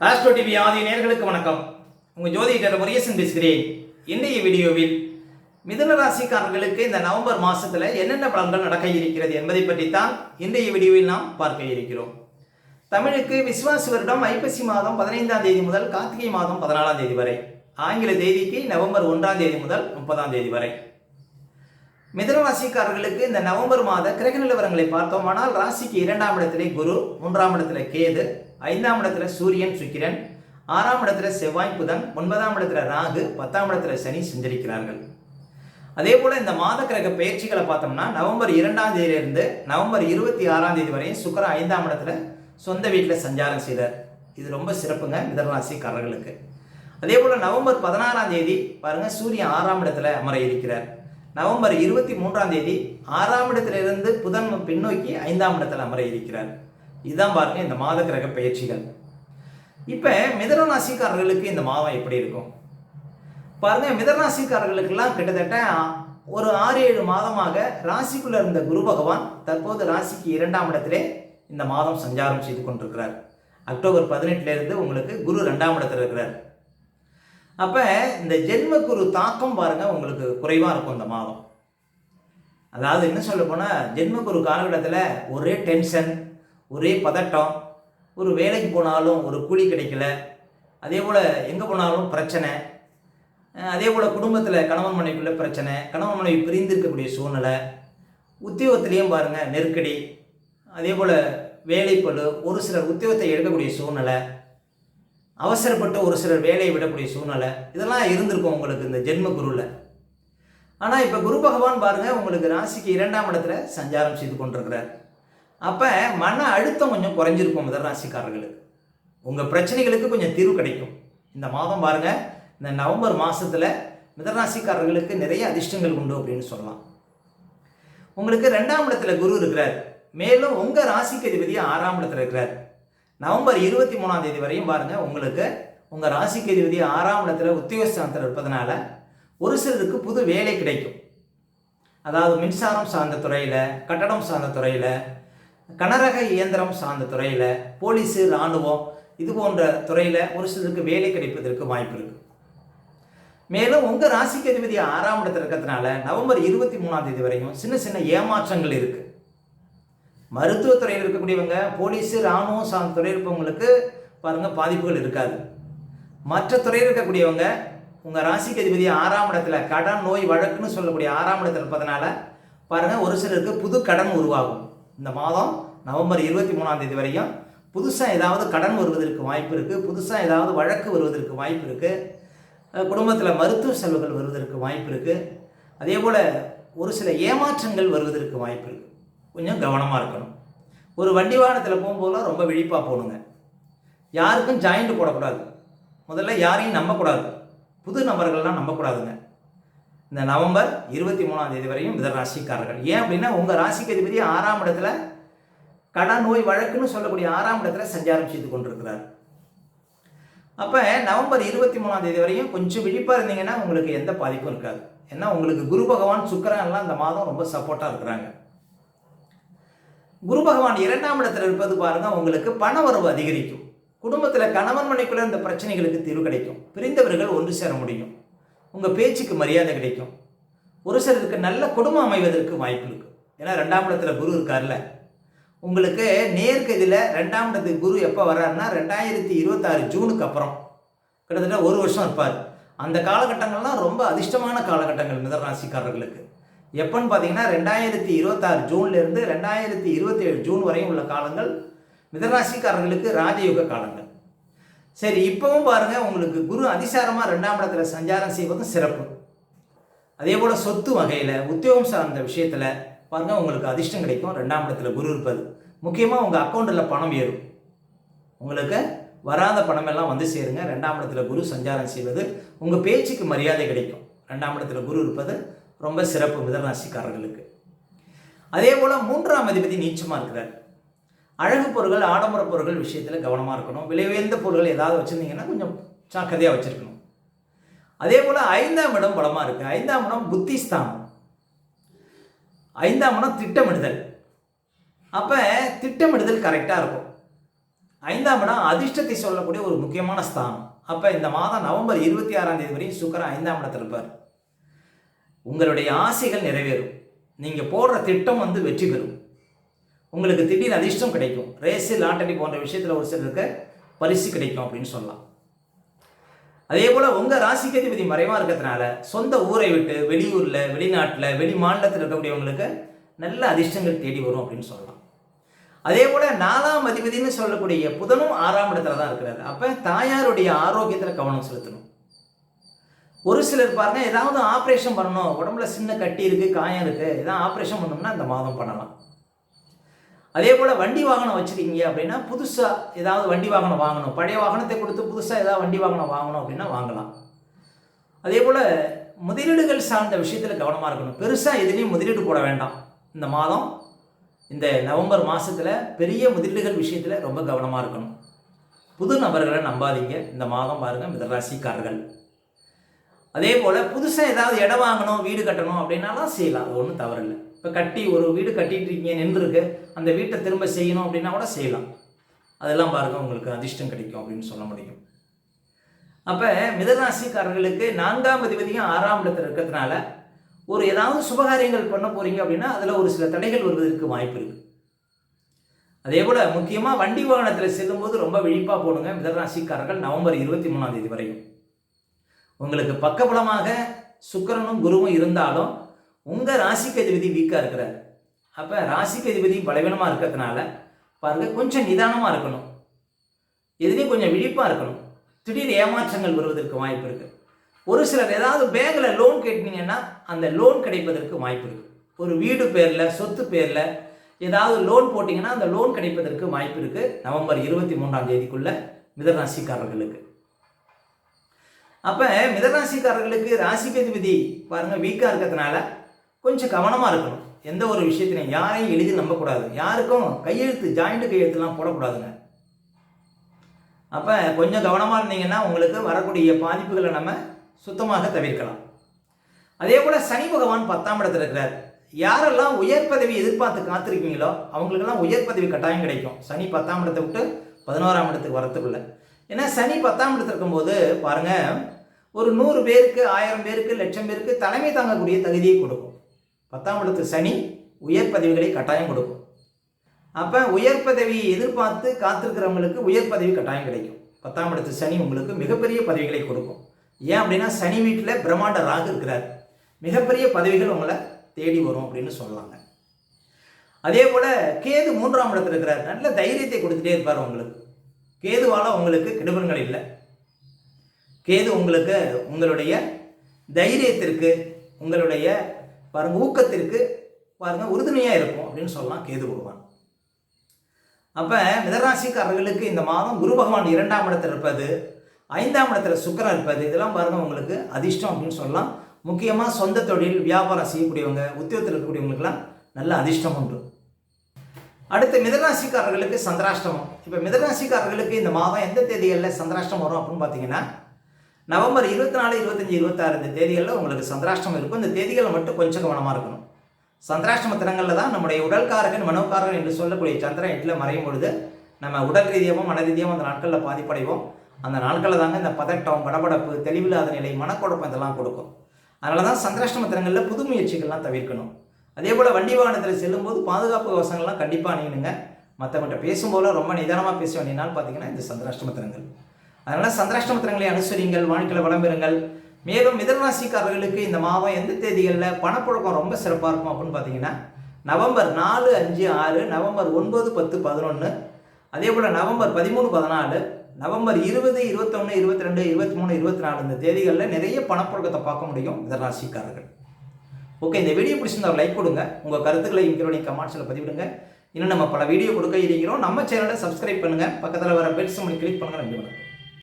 Astro TV ஆதி நேர்களுக்கு வணக்கம். உங்கள் ஜோதிடர் முரியசன் பேசுகிறேன். இன்றைய வீடியோவில் மிதுன ராசிக்காரர்களுக்கு இந்த நவம்பர் மாதத்தில் என்னென்ன பலன்கள் நடக்க இருக்கிறது என்பதை பற்றி தான் இன்றைய வீடியோவில் நாம் பார்க்க இருக்கிறோம். தமிழுக்கு விஸ்வாச வருடம் ஐப்பசி மாதம் பதினைந்தாம் தேதி முதல் கார்த்திகை மாதம் பதினாலாம் தேதி வரை. ஆங்கில தேதிக்கு நவம்பர் ஒன்றாம் தேதி முதல் முப்பதாம் தேதி வரை. மிதுன ராசிக்காரர்களுக்கு இந்த நவம்பர் மாத கிரக நிலவரங்களை பார்த்தோமானால் ராசிக்கு இரண்டாம் இடத்திலே குரு மூன்றாம் இடத்துல கேது ஐந்தாம் இடத்துல சூரியன் சுக்கிரன். ஆறாம் இடத்துல செவ்வாய் புதன். ஒன்பதாம் இடத்துல ராகு. பத்தாம் இடத்துல சனி சஞ்சரிக்கிறார்கள். அதே போல இந்த மாத கிரக பயிற்சிகளை பார்த்தோம்னா நவம்பர் இரண்டாம் தேதியிலிருந்து நவம்பர் இருபத்தி ஆறாம் தேதி வரையும் சுக்கிரன் ஐந்தாம் இடத்துல சொந்த வீட்டில் சஞ்சாரம் செய்தார். இது ரொம்ப சிறப்புங்க மிதனராசிக்காரர்களுக்கு அதே போல் நவம்பர் பதினாறாம் தேதி பாருங்க சூரியன் ஆறாம் இடத்துல அமர இருக்கிறார். நவம்பர் இருபத்தி மூன்றாம் தேதி ஆறாம் இடத்திலிருந்து புதன் பின்னோக்கி ஐந்தாம் இடத்துல அமர இருக்கிறார். இதுதான் பாருங்க இந்த மாத கிரக பயிற்சிகள். இப்போ மிதன ராசிக்காரர்களுக்கு இந்த மாதம் எப்படி இருக்கும்? பாருங்க மிதனராசிக்காரர்களுக்கெல்லாம் கிட்டத்தட்ட ஒரு ஆறு ஏழு மாதமாக ராசிக்குள்ள இருந்த குரு பகவான் தற்போது ராசிக்கு இரண்டாம் இடத்திலே இந்த மாதம் சஞ்சாரம் செய்து கொண்டிருக்கிறார். அக்டோபர் பதினெட்டுலேருந்து உங்களுக்கு குரு ரெண்டாம் இடத்துல இருக்கிறார். அப்போ இந்த ஜென்ம குரு தாக்கம் பாருங்கள் உங்களுக்கு குறைவாக இருக்கும் இந்த மாதம். அதாவது என்ன சொல்ல போனால் ஜென்ம குரு காலகட்டத்தில் ஒரே டென்ஷன் ஒரே பதட்டம். ஒரு வேலைக்கு போனாலும் ஒரு கூலி கிடைக்கல. அதே போல் எங்கே போனாலும் பிரச்சனை. அதே போல் குடும்பத்தில் கணவன் மனைவிக்குள்ள பிரச்சனை. கணவன் மனைவி பிரிந்திருக்கக்கூடிய சூழ்நிலை. உத்தியோகத்திலையும் பாருங்கள் நெருக்கடி. அதே போல் வேலைப்பளு ஒரு சிலர் உத்தியோகத்தை எடுக்கக்கூடிய சூழ்நிலை. அவசரப்பட்டு ஒரு சிலர் வேலையை விடக்கூடிய சூழ்நிலை. இதெல்லாம் இருந்திருக்கும் உங்களுக்கு இந்த ஜென்ம குருவில் ஆனால் இப்போ குரு பகவான் பாருங்கள் உங்களுக்கு ராசிக்கு இரண்டாம் இடத்துல சஞ்சாரம் செய்து கொண்டிருக்கிறார். அப்போ மன அழுத்தம் கொஞ்சம் குறைஞ்சிருக்கும் முதல் ராசிக்காரர்களுக்கு. உங்கள் பிரச்சனைகளுக்கு கொஞ்சம் தீர்வு கிடைக்கும். இந்த மாதம் பாருங்கள் இந்த நவம்பர் மாதத்தில் மிதராசிக்காரர்களுக்கு நிறைய அதிர்ஷ்டங்கள் உண்டு அப்படின்னு சொல்லலாம். உங்களுக்கு ரெண்டாம் இடத்துல குரு இருக்கிறார். மேலும் உங்கள் ராசிக்கு அதிபதி ஆறாம் இடத்துல இருக்கிறார். நவம்பர் இருபத்தி மூணாம் தேதி வரையும் பாருங்கள் உங்களுக்கு உங்கள் ராசிக்கு அதிபதி ஆறாம் இடத்துல உத்தியோகஸ்தானத்தில் இருப்பதனால ஒரு சிலருக்கு புது வேலை கிடைக்கும். அதாவது மின்சாரம் சார்ந்த துறையில் கட்டடம் சார்ந்த துறையில் கனரக இயந்திரம் சார்ந்த துறையில் போலீஸு இராணுவம் இது போன்ற துறையில் ஒரு சிலருக்கு வேலை கிடைப்பதற்கு வாய்ப்பு இருக்கு. மேலும் உங்கள் ராசிக்கு அதிபதி ஆறாம் இடத்துல இருக்கிறதுனால நவம்பர் இருபத்தி மூணாம் தேதி வரையும் சின்ன சின்ன ஏமாற்றங்கள் இருக்குது மருத்துவத்துறையில் இருக்கக்கூடியவங்க போலீஸு இராணுவம் சார்ந்த துறையில் இருப்பவங்களுக்கு பாருங்கள் பாதிப்புகள் இருக்காது. மற்ற துறையில் இருக்கக்கூடியவங்க உங்கள் ராசிக்கு அதிபதி ஆறாம் இடத்துல கடன் நோய் வழக்குன்னு சொல்லக்கூடிய ஆறாம் இடத்துல இருப்பதனால பாருங்கள் ஒரு சிலருக்கு புது கடன் உருவாகும். இந்த மாதம் நவம்பர் இருபத்தி மூணாம் தேதி வரையும் புதுசாக ஏதாவது கடன் வருவதற்கு வாய்ப்பு இருக்குது புதுசாக ஏதாவது வழக்கு வருவதற்கு வாய்ப்பு இருக்குது குடும்பத்தில் மருத்துவ செலவுகள் வருவதற்கு வாய்ப்பு இருக்குது அதே போல் ஒரு சில ஏமாற்றங்கள் வருவதற்கு வாய்ப்பு இருக்குது கொஞ்சம் கவனமாக இருக்கணும். ஒரு வண்டி வாகனத்தில் போகும்போதெல்லாம் ரொம்ப விழிப்பாக போகணுங்க யாருக்கும் ஜாயிண்ட் போடக்கூடாது. முதல்ல யாரையும் நம்பக்கூடாது. புது நபர்கள்லாம் நம்பக்கூடாதுங்க. இந்த நவம்பர் இருபத்தி மூணாம் தேதி வரையும் மிதன ராசிக்காரர்கள். ஏன் அப்படின்னா உங்கள் ராசிக்கு அதிபதி ஆறாம் இடத்துல கடன் நோய் வழக்குன்னு சொல்லக்கூடிய ஆறாம் இடத்துல சஞ்சாரம் செய்து கொண்டிருக்கிறார். அப்போ நவம்பர் இருபத்தி மூணாம் தேதி வரையும் கொஞ்சம் விழிப்பாக இருந்தீங்கன்னா உங்களுக்கு எந்த பாதிப்பும் இருக்காது. ஏன்னா உங்களுக்கு குரு பகவான் சுக்கரன் எல்லாம் இந்த மாதம் ரொம்ப சப்போர்ட்டாக இருக்கிறாங்க. குரு பகவான் இரண்டாம் இடத்துல இருப்பது பாருங்க உங்களுக்கு பண வரவு அதிகரிக்கும். குடும்பத்தில் கணவன் மனைக்குள்ள இந்த பிரச்சனைகளுக்கு தீர்வு கிடைக்கும். பிரிந்தவர்கள் ஒன்று சேர முடியும். உங்கள் பேச்சுக்கு மரியாதை கிடைக்கும். ஒரு சிலருக்கு நல்ல குடும்பம் அமைவதற்கு வாய்ப்பு இருக்கும் ஏன்னா ரெண்டாம் இடத்துல குரு இருக்கார்ல. உங்களுக்கு நேர்கதியில் ரெண்டாம் இடத்துக்கு குரு எப்போ வர்றாருன்னா ரெண்டாயிரத்தி இருபத்தாறு ஜூனுக்கு அப்புறம். கிட்டத்தட்ட ஒரு வருஷம் இருப்பார். அந்த காலகட்டங்கள்லாம் ரொம்ப அதிர்ஷ்டமான காலகட்டங்கள் மிதராசிக்காரர்களுக்கு எப்போன்னு பார்த்தீங்கன்னா ரெண்டாயிரத்தி இருபத்தாறு ஜூன்லேருந்து ரெண்டாயிரத்தி இருபத்தேழு ஜூன் வரையும் உள்ள காலங்கள் மிதராசிக்காரர்களுக்கு ராஜயோக காலங்கள். சரி இப்போவும் பாருங்க உங்களுக்கு குரு அதிசாரமாக ரெண்டாம் இடத்துல சஞ்சாரம் செய்வதும் சிறப்பு. அதே போல் சொத்து வகையில் உத்தியோகம் சார்ந்த விஷயத்தில் பாருங்கள் உங்களுக்கு அதிர்ஷ்டம் கிடைக்கும். ரெண்டாம் இடத்துல குரு இருப்பது முக்கியமாக உங்கள் அக்கௌண்ட்டில் பணம் ஏறும். உங்களுக்கு வராத பணமெல்லாம் வந்து சேருங்க. ரெண்டாம் இடத்துல குரு சஞ்சாரம் செய்வது உங்கள் பேச்சுக்கு மரியாதை கிடைக்கும். ரெண்டாம் இடத்துல குரு இருப்பது ரொம்ப சிறப்பு மிதராசிக்காரர்களுக்கு அதே போல் மூன்றாம் அதிபதி நீச்சமாக இருக்கிறார். அழகு பொருட்கள் ஆடம்பர பொருட்கள் விஷயத்தில் கவனமாக இருக்கணும். விலை உயர்ந்த பொருட்கள் ஏதாவது வச்சுருந்தீங்கன்னா கொஞ்சம் ஜாக்கிரதையாக வச்சுருக்கணும். அதே போல் ஐந்தாம் இடம் பலமாக இருக்குது ஐந்தாம் இடம் புத்திஸ்தானம். ஐந்தாம் இடம் திட்டமிடுதல். அப்போ திட்டமிடுதல் கரெக்டாக இருக்கும். ஐந்தாம் இடம் அதிர்ஷ்டத்தை சொல்லக்கூடிய ஒரு முக்கியமான ஸ்தானம். அப்போ இந்த மாதம் நவம்பர் இருபத்தி ஆறாம் தேதி வரையும் சுக்கரன் ஐந்தாம் இடத்தில் இருப்பார். உங்களுடைய ஆசைகள் நிறைவேறும். நீங்கள் போடுற திட்டம் வந்து வெற்றி பெறும். உங்களுக்கு திடீர் அதிர்ஷ்டம் கிடைக்கும். ரேஸு லாட்டரி போன்ற விஷயத்தில் ஒரு சிலருக்கு பரிசு கிடைக்கும் அப்படின்னு சொல்லலாம். அதே போல் உங்கள் ராசிக்கு அதிபதி மறைவாக இருக்கிறதுனால சொந்த ஊரை விட்டு வெளியூரில் வெளிநாட்டில் வெளி மாநிலத்தில் இருக்கக்கூடியவங்களுக்கு நல்ல அதிர்ஷ்டங்கள் தேடி வரும் அப்படின்னு சொல்லலாம். அதே போல் நாலாம் அதிபதினு சொல்லக்கூடிய புதனும் ஆறாம் இடத்துல தான் இருக்கிறாரு. அப்போ தாயாருடைய ஆரோக்கியத்தில் கவனம் செலுத்தணும். ஒரு சிலர் பாருங்க ஏதாவது ஆப்ரேஷன் பண்ணணும். உடம்புல சின்ன கட்டி இருக்குது காயம் இருக்குது ஏதாவது ஆப்ரேஷன் பண்ணோம்னா அந்த மாதம் பண்ணலாம். அதே போல் வண்டி வாகனம் வச்சுருக்கீங்க அப்படின்னா புதுசாக ஏதாவது வண்டி வாகனம் வாங்கணும். பழைய வாகனத்தை கொடுத்து புதுசாக ஏதாவது வண்டி வாகனம் வாங்கணும் அப்படின்னா வாங்கலாம். அதே போல் முதலீடுகள் சார்ந்த விஷயத்தில் கவனமாக இருக்கணும். பெருசாக எதுலேயும் முதலீடு போட வேண்டாம். இந்த மாதம் இந்த நவம்பர் மாதத்தில் பெரிய முதலீடுகள் விஷயத்தில் ரொம்ப கவனமாக இருக்கணும். புது நபர்களை நம்பாதீங்க. இந்த மாதம் பாருங்கள் மிதராசிக்காரர்கள். அதே போல் புதுசாக ஏதாவது இடம் வாங்கணும் வீடு கட்டணும் அப்படின்னாலாம் செய்யலாம். அது ஒன்றும் தவறில்லை. இப்போ கட்டி ஒரு வீடு கட்டிகிட்டு இருக்கீங்க நின்றுருக்கு. அந்த வீட்டை திரும்ப செய்யணும் அப்படின்னா கூட செய்யலாம். அதெல்லாம் பாருங்கள் உங்களுக்கு அதிர்ஷ்டம் கிடைக்கும் அப்படின்னு சொல்ல முடியும். அப்போ மிதராசிக்காரர்களுக்கு நான்காம் அதிபதியும் ஆறாம் இடத்துல இருக்கிறதுனால ஒரு ஏதாவது சுபகாரியங்கள் பண்ண போகிறீங்க அப்படின்னா அதில் ஒரு சில தடைகள் வருவதற்கு வாய்ப்பு இருக்குது அதே போல் முக்கியமாக வண்டி வாகனத்தில் செல்லும்போது ரொம்ப விழிப்பாக போடுங்க மிதராசிக்காரர்கள் நவம்பர் இருபத்தி மூணாம் தேதி வரையும். உங்களுக்கு பக்கபலமாக சுக்கிரனும் குருவும் இருந்தாலும் உங்கள் ராசிக்கு அதிபதி வீக்காக இருக்கிறார். அப்போ ராசிக்கு அதிபதி பலவீனமாக இருக்கிறதுனால பாருங்கள் கொஞ்சம் நிதானமாக இருக்கணும். எதுலேயும் கொஞ்சம் விழிப்பாக இருக்கணும். திடீர் ஏமாற்றங்கள் வருவதற்கு வாய்ப்பு இருக்குது ஒரு சிலர் ஏதாவது பேங்கில் லோன் கேட்டீங்கன்னா அந்த லோன் கிடைப்பதற்கு வாய்ப்பு இருக்குது ஒரு வீடு பேரில் சொத்து பேரில் ஏதாவது லோன் போட்டிங்கன்னா அந்த லோன் கிடைப்பதற்கு வாய்ப்பு இருக்குது நவம்பர் இருபத்தி மூன்றாம் தேதிக்குள்ளே மிதராசிக்காரர்களுக்கு. அப்போ மிதராசிக்காரர்களுக்கு ராசிபதிபதி பாருங்கள் வீக்காக இருக்கிறதுனால கொஞ்சம் கவனமாக இருக்கணும். எந்த ஒரு விஷயத்திலையும் யாரையும் எளிதில் நம்பக்கூடாது. யாருக்கும் கையெழுத்து ஜாயிண்ட் கையெழுத்துலாம் போடக்கூடாதுங்க. அப்போ கொஞ்சம் கவனமாக இருந்தீங்கன்னா உங்களுக்கு வரக்கூடிய பாதிப்புகளை நம்ம சுத்தமாக தவிர்க்கலாம். அதே போல் சனி பகவான் பத்தாம் இடத்துல இருக்கிறார். யாரெல்லாம் உயர் பதவி எதிர்பார்த்து காத்திருக்கீங்களோ அவங்களுக்கெல்லாம் உயர் பதவி கட்டாயம் கிடைக்கும். சனி பத்தாம் இடத்தை விட்டு பதினோராம் இடத்துக்கு வரத்துக்குள்ள. ஏன்னா சனி பத்தாம் இடத்துல இருக்கும்போது பாருங்கள் ஒரு நூறு பேருக்கு ஆயிரம் பேருக்கு லட்சம் பேருக்கு தலைமை தாங்கக்கூடிய தகுதியை கொடுக்கும். பத்தாம் இடத்து சனி உயர் பதவிகளை கட்டாயம் கொடுக்கும். அப்போ உயர் பதவியை எதிர்பார்த்து காத்திருக்கிறவங்களுக்கு உயர் பதவி கட்டாயம் கிடைக்கும். பத்தாம் இடத்து சனி உங்களுக்கு மிகப்பெரிய பதவிகளை கொடுக்கும். ஏன் அப்படின்னா சனி வீட்டில் பிரம்மாண்ட ராகு இருக்கிறார். மிகப்பெரிய பதவிகள் உங்களை தேடி வரும் அப்படின்னு சொல்லலாங்க அதே போல் கேது மூன்றாம் இடத்துல இருக்கிறார். நல்ல தைரியத்தை கொடுத்துட்டே இருப்பார் உங்களுக்கு. கேதுவால் உங்களுக்கு கெடுபன்கள் இல்லை. கேது உங்களுக்கு உங்களுடைய தைரியத்திற்கு உங்களுடைய பாருங்க ஊக்கத்திற்கு பாருங்க உறுதுணையாக இருக்கும் அப்படின்னு சொல்லலாம் கேது பகவான். அப்போ மிதராசிக்காரர்களுக்கு இந்த மாதம் குரு பகவான் இரண்டாம் இடத்துல இருப்பது ஐந்தாம் இடத்துல சுக்கரம் இருப்பது இதெல்லாம் பாருங்க உங்களுக்கு அதிர்ஷ்டம் அப்படின்னு சொல்லலாம். முக்கியமாக சொந்த தொழில் வியாபாரம் செய்யக்கூடியவங்க உத்தியோகத்தில் இருக்கக்கூடியவங்களுக்கெல்லாம் நல்ல அதிர்ஷ்டம் உண்டு. அடுத்து மிதராசிக்காரர்களுக்கு சந்திராஷ்டமம். இப்போ மிதராசிக்காரர்களுக்கு இந்த மாதம் எந்த தேதிகளில் சந்திராஷ்டம் வரும் அப்படின்னு பார்த்தீங்கன்னா நவம்பர் இருபத்தி நாலு இருபத்தஞ்சி இருபத்தாறு இந்த தேதிகளில் உங்களுக்கு சந்திராஷ்டமம் இருக்கும். இந்த தேதிகளில் மட்டும் கொஞ்சம் கவனமாக இருக்கணும். சந்திராஷ்டம தினங்களில் தான் நம்முடைய உடல்காரகன் மனோக்காரகன் என்று சொல்லக்கூடிய சந்திரன் எட்டில் மறையும் பொழுது நம்ம உடல் ரீதியாகவும் மன ரீதியாகவும் அந்த நாட்களில் பாதிப்படைவோம். அந்த நாட்களில் தாங்க இந்த பதட்டம் படபடப்பு தெளிவில்லாத நிலை மனக்குழப்பம் இதெல்லாம் கொடுக்கும். அதனால தான் சந்திராஷ்டம தினங்களில் புது முயற்சிகள்லாம் தவிர்க்கணும். அதே போல் வண்டி வாகனத்தில் செல்லும்போது பாதுகாப்பு கவசங்கள்லாம் கண்டிப்பாக அணியணுங்க. மற்றவங்கள்ட்ட பேசும்போது ரொம்ப நிதானமாக பேச வேண்டிய நாள் பார்த்தீங்கன்னா இந்த சந்திராஷ்டம தினங்கள். அதனால் சந்திராஷ்டமத்திரங்களை அனுசரிங்கள் வாழ்க்கையில் வளம் பெறுங்கள். மேலும் மிதனராசிக்காரர்களுக்கு இந்த மாதம் எந்த தேதிகளில் பணப்புழக்கம் ரொம்ப சிறப்பாக இருக்கும் அப்படின்னு பார்த்தீங்கன்னா நவம்பர் நாலு அஞ்சு ஆறு நவம்பர் ஒன்பது பத்து பதினொன்று அதே போல் நவம்பர் பதிமூணு பதினாலு நவம்பர் இருபது இருபத்தொன்று இருபத்தி ரெண்டு இருபத்தி மூணு இருபத்தி நாலு இந்த தேதிகளில் நிறைய பணப்புழக்கத்தை பார்க்க முடியும் மிதனராசிக்காரர்கள் ஓகே இந்த வீடியோ பிடிச்சிருந்தா லைக் கொடுங்க. உங்கள் கருத்துக்களை இங்கே கமெண்ட்ஸில் பதிவிடுங்க. இன்னும் நம்ம பல வீடியோ கொடுக்க இருக்கிறோம். நம்ம சேனலை சப்ஸ்கிரைப் பண்ணுங்கள் பக்கத்தில் வர பெல் சிம்மனை கிளிக் பண்ணுங்கள் நன்றி வணக்கம்.